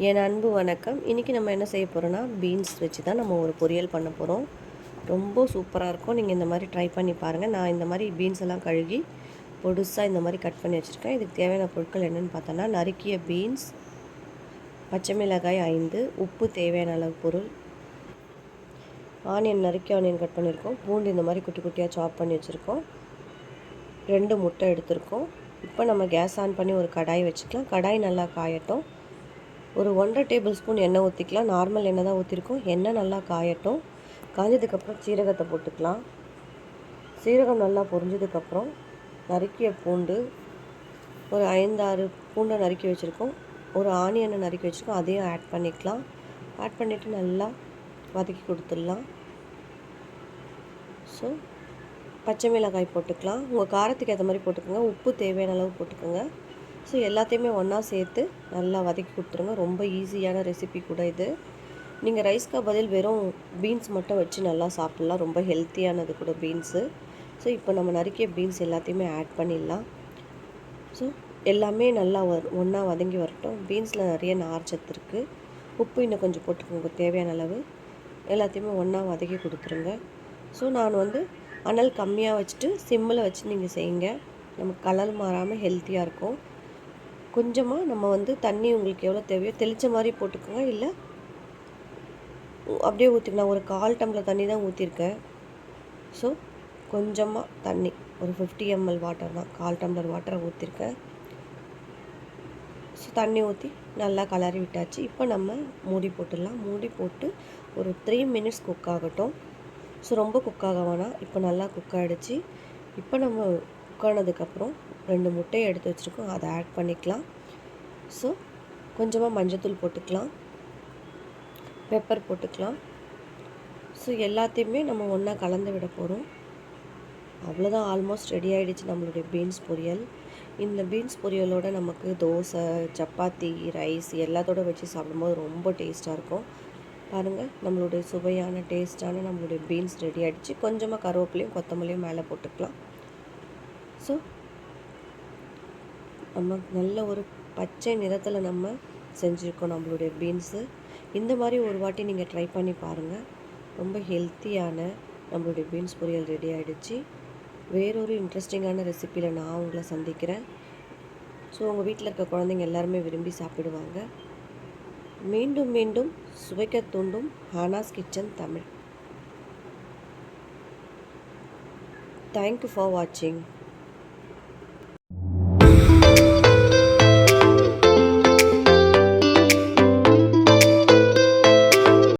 என் அன்பு வணக்கம். இன்றைக்கி நம்ம என்ன செய்ய போகிறோன்னா பீன்ஸ் வச்சு தான் நம்ம ஒரு பொரியல் பண்ண போகிறோம் ரொம்ப சூப்பராக இருக்கும். நீங்கள் இந்த மாதிரி ட்ரை பண்ணி பாருங்கள் நான் இந்த மாதிரி பீன்ஸ் எல்லாம் கழுகி பொடுசாக இந்த மாதிரி கட் பண்ணி வச்சுருக்கேன். இதுக்கு தேவையான பொருட்கள் என்னென்னு பார்த்தோன்னா நறுக்கிய பீன்ஸ் பச்சை மிளகாய் ஐந்து உப்பு தேவையான அளவு பொருள் ஆனியன் நறுக்கி ஆனியன் கட் பண்ணியிருக்கோம். பூண்டு இந்த மாதிரி குட்டி குட்டியாக சாப் பண்ணி வச்சுருக்கோம். ரெண்டு முட்டை எடுத்திருக்கோம். இப்போ நம்ம கேஸ் ஆன் பண்ணி ஒரு கடாய் வச்சுக்கலாம். கடாய் நல்லா காயட்டும். ஒரு ஒன்றரை டேபிள் ஸ்பூன் எண்ணெய் ஊற்றிக்கலாம் நார்மல் எண்ணெய் தான் ஊற்றிருக்கோம் எண்ணெய் நல்லா காயட்டும். காஞ்சதுக்கப்புறம் சீரகத்தை போட்டுக்கலாம். சீரகம் நல்லா பொரிஞ்சதுக்கப்புறம் நறுக்கிய பூண்டு ஒரு ஐந்தாறு பூண்டை நறுக்கி வச்சுருக்கோம். ஒரு ஆனியனை நறுக்கி வச்சுருக்கோம். அதையும் ஆட் பண்ணிக்கலாம். ஆட் பண்ணிவிட்டு நல்லா வதக்கி கொடுத்துடலாம். ஸோ பச்சை மிளகாய் போட்டுக்கலாம். உங்கள் காரத்துக்கு ஏற்ற மாதிரி போட்டுக்கோங்க. உப்பு தேவையான அளவு போட்டுக்கோங்க. ஸோ எல்லாத்தையுமே ஒன்றா சேர்த்து நல்லா வதக்கி கொடுத்துருங்க. ரொம்ப ஈஸியான ரெசிபி கூட இது. நீங்கள் ரைஸ்க்கு பதில் வெறும் பீன்ஸ் மட்டும் வச்சு நல்லா சாப்பிட்லாம். ரொம்ப ஹெல்த்தியானது கூட பீன்ஸு ஸோ இப்போ நம்ம நறுக்கிய பீன்ஸ் எல்லாத்தையுமே ஆட் பண்ணிடலாம். ஸோ எல்லாமே நல்லா வ ஒன்றா வதங்கி வரட்டும். பீன்ஸில் நிறைய நார்ச்சத்து இருக்குது உப்பு இன்னும் கொஞ்சம் போட்டுக்கோங்க. தேவையான அளவு. எல்லாத்தையுமே ஒன்றா வதக்கி கொடுத்துருங்க. ஸோ நான் வந்து அனல் கம்மியாக வச்சுட்டு சிம்மில் வச்சு நீங்கள் செய்யுங்க. நமக்கு கலர் மாறாமல் ஹெல்த்தியாக இருக்கும். கொஞ்சமாக நம்ம வந்து தண்ணி உங்களுக்கு எவ்வளோ தேவையோ தெளித்த மாதிரி போட்டுக்கோங்க. இல்லை அப்படியே ஊற்றிக்கலாம் ஒரு கால் டம்ளர் தண்ணி தான் ஊற்றிருக்கேன் ஸோ கொஞ்சமாக தண்ணி ஒரு ஃபிஃப்டி எம்எல் வாட்டர் தான். கால் டம்ளர் வாட்டரை ஊற்றிருக்கேன் ஸோ தண்ணி ஊற்றி நல்லா கலரி விட்டாச்சு. இப்போ நம்ம மூடி போட்டுடலாம். மூடி போட்டு ஒரு த்ரீ மினிட்ஸ் குக் ஆகட்டும். ஸோ ரொம்ப குக் ஆக வேணாம். இப்போ நல்லா குக் ஆகிடுச்சு இப்போ நம்ம குக் ஆனதுக்கப்புறம் ரெண்டு முட்டையை எடுத்து வச்சுருக்கோம். அதை ஆட் பண்ணிக்கலாம். ஸோ கொஞ்சமாக மஞ்சத்தூள் போட்டுக்கலாம். பெப்பர் போட்டுக்கலாம். ஸோ எல்லாத்தையுமே நம்ம ஒன்றா கலந்து விட போகிறோம் அவ்வளோதான் ஆல்மோஸ்ட் ரெடி ஆகிடுச்சு நம்மளுடைய பீன்ஸ் பொரியல். இந்த பீன்ஸ் பொரியலோட நமக்கு தோசை சப்பாத்தி ரைஸ் எல்லாத்தோட வச்சு சாப்பிடும்போது ரொம்ப டேஸ்ட்டாக இருக்கும். பாருங்கள் நம்மளுடைய சுவையான டேஸ்ட்டான நம்மளுடைய பீன்ஸ் ரெடி ஆகிடுச்சு கொஞ்சமாக கருவேப்பிலையும் கொத்தமல்லியும் மேலே போட்டுக்கலாம். ஸோ நம்ம நல்ல ஒரு பச்சை நிறத்தில் நம்ம செஞ்சுருக்கோம் நம்மளுடைய பீன்ஸு இந்த மாதிரி ஒரு வாட்டி நீங்கள் ட்ரை பண்ணி பாருங்கள் ரொம்ப ஹெல்த்தியான நம்மளுடைய பீன்ஸ் பொரியல் ரெடி ஆகிடுச்சு வேறொரு இன்ட்ரெஸ்டிங்கான ரெசிப்பியில் நான் உங்களை சந்திக்கிறேன். ஸோ உங்கள் வீட்டில் இருக்க குழந்தைங்க எல்லாருமே விரும்பி சாப்பிடுவாங்க. மீண்டும் மீண்டும் சுவைக்க தூண்டும் Hana's kitchen Tamil. Thank you for வாட்சிங்